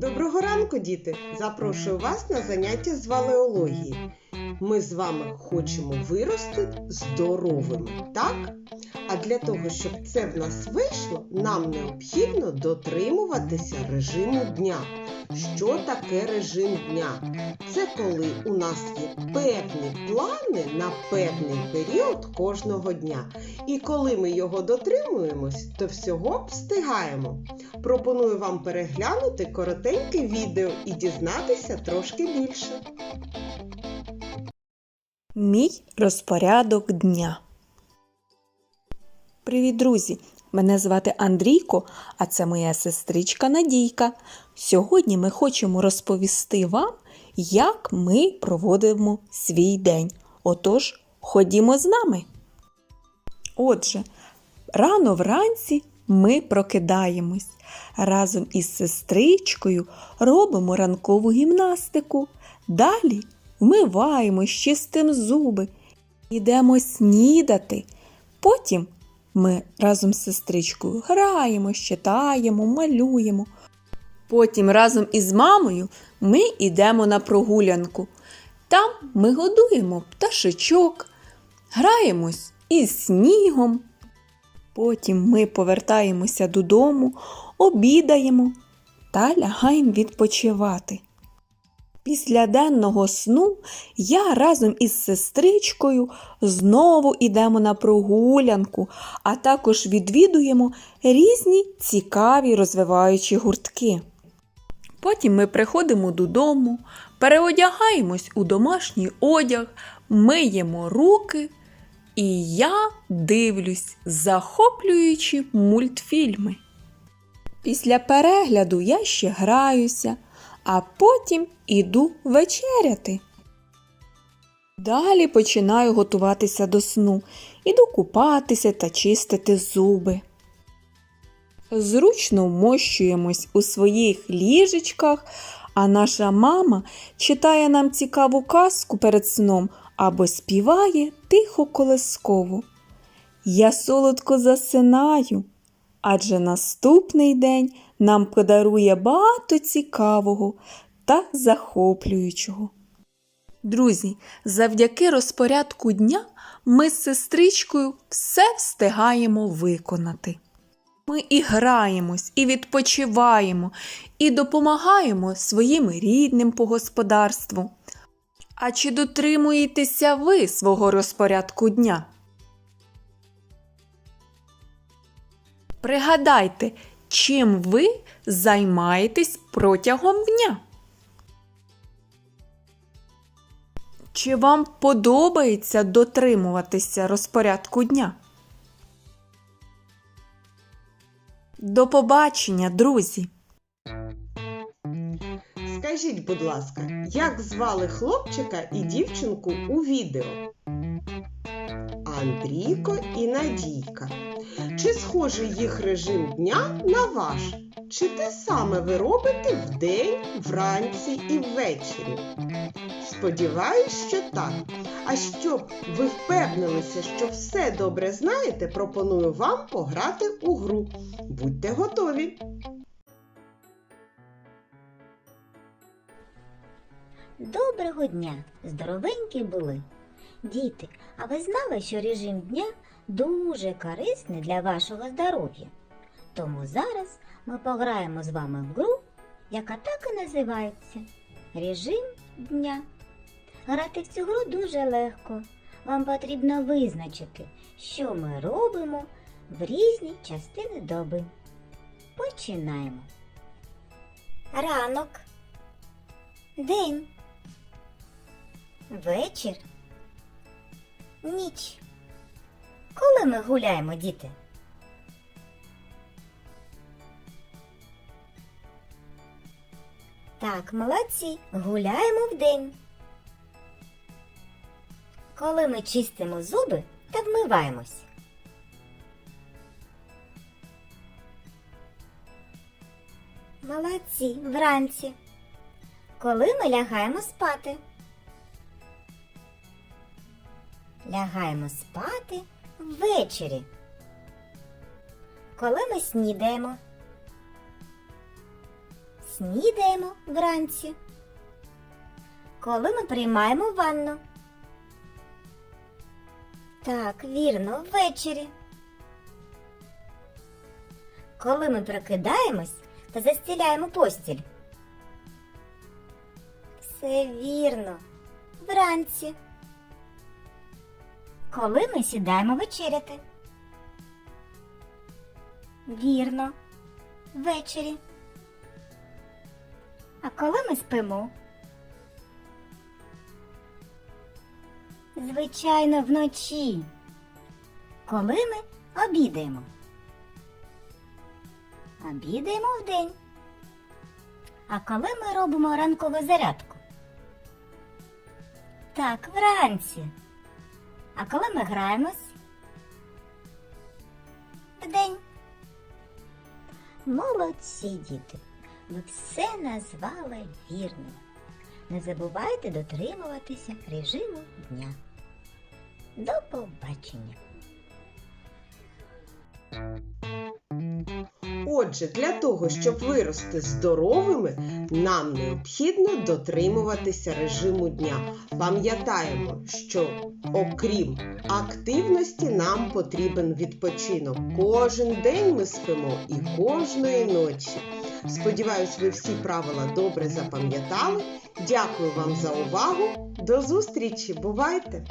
Доброго ранку, діти! Запрошую вас на заняття з валеології. Ми з вами хочемо вирости здоровими, так? А для того, щоб це в нас вийшло, нам необхідно дотримуватися режиму дня. Що таке режим дня? Це коли у нас є певні плани на певний період кожного дня. І коли ми його дотримуємось, то всього встигаємо. Пропоную вам переглянути коротеньке відео і дізнатися трошки більше. Мій розпорядок дня. Привіт, друзі! Мене звати Андрійко, а це моя сестричка Надійка. Сьогодні ми хочемо розповісти вам, як ми проводимо свій день. Отож, ходімо з нами. Отже, рано вранці ми прокидаємось. Разом із сестричкою робимо ранкову гімнастику. Далі вмиваємось, чистимо зуби, йдемо снідати. Потім ми разом з сестричкою граємо, читаємо, малюємо. Потім разом із мамою ми йдемо на прогулянку. Там ми годуємо пташечок, граємось із снігом. Потім ми повертаємося додому, обідаємо та лягаємо відпочивати. Після денного сну я разом із сестричкою знову йдемо на прогулянку, а також відвідуємо різні цікаві розвиваючі гуртки. Потім ми приходимо додому, переодягаємось у домашній одяг, миємо руки, і я дивлюсь захоплюючі мультфільми. Після перегляду я ще граюся, а потім іду вечеряти. Далі починаю готуватися до сну, іду купатися та чистити зуби. Зручно вмощуємось у своїх ліжечках, а наша мама читає нам цікаву казку перед сном або співає тихо колискову. Я солодко засинаю, адже наступний день нам подарує багато цікавого та захоплюючого. Друзі, завдяки розпорядку дня ми з сестричкою все встигаємо виконати. Ми і граємось, і відпочиваємо, і допомагаємо своїм рідним по господарству. А чи дотримуєтеся ви свого розпорядку дня? Пригадайте, чим ви займаєтесь протягом дня? Чи вам подобається дотримуватися розпорядку дня? До побачення, друзі! Скажіть, будь ласка, як звали хлопчика і дівчинку у відео? Андрійко і Надійка. Чи схожий їх режим дня на ваш? Чи те саме ви робите вдень, вранці і ввечері? Сподіваюсь, що так. А щоб ви впевнилися, що все добре знаєте, пропоную вам пограти у гру. Будьте готові! Доброго дня! Здоровенькі були! Діти, а ви знали, що режим дня дуже корисний для вашого здоров'я? Тому зараз ми пограємо з вами в гру, яка так і називається Режим дня. Грати в цю гру дуже легко. Вам потрібно визначити, що ми робимо в різні частини доби. Починаємо. Ранок. День. Вечір. Ніч. Коли ми гуляємо, діти? Так, молодці, гуляємо вдень. Коли ми чистимо зуби та вмиваємось. Молодці, вранці. Коли ми лягаємо спати. Лягаємо спати ввечері. Коли ми снідаємо. Снідаємо вранці. Коли ми приймаємо ванну. Так, вірно, ввечері. Коли ми прокидаємось та застіляємо постіль. Все вірно. Вранці. Коли ми сідаємо вечеряти. Вірно. Ввечері. А коли ми спимо? Звичайно, вночі. Коли ми обідаємо. Обідаємо вдень. А коли ми робимо ранкову зарядку? Так, вранці. А коли ми граємось? Вдень. Молодці, діти. Ви все назвали вірно. Не забувайте дотримуватися режиму дня. До побачення! Отже, для того, щоб вирости здоровими, нам необхідно дотримуватися режиму дня. Пам'ятаємо, що окрім активності, нам потрібен відпочинок. Кожен день ми спимо і кожної ночі. Сподіваюсь, ви всі правила добре запам'ятали. Дякую вам за увагу. До зустрічі! Бувайте!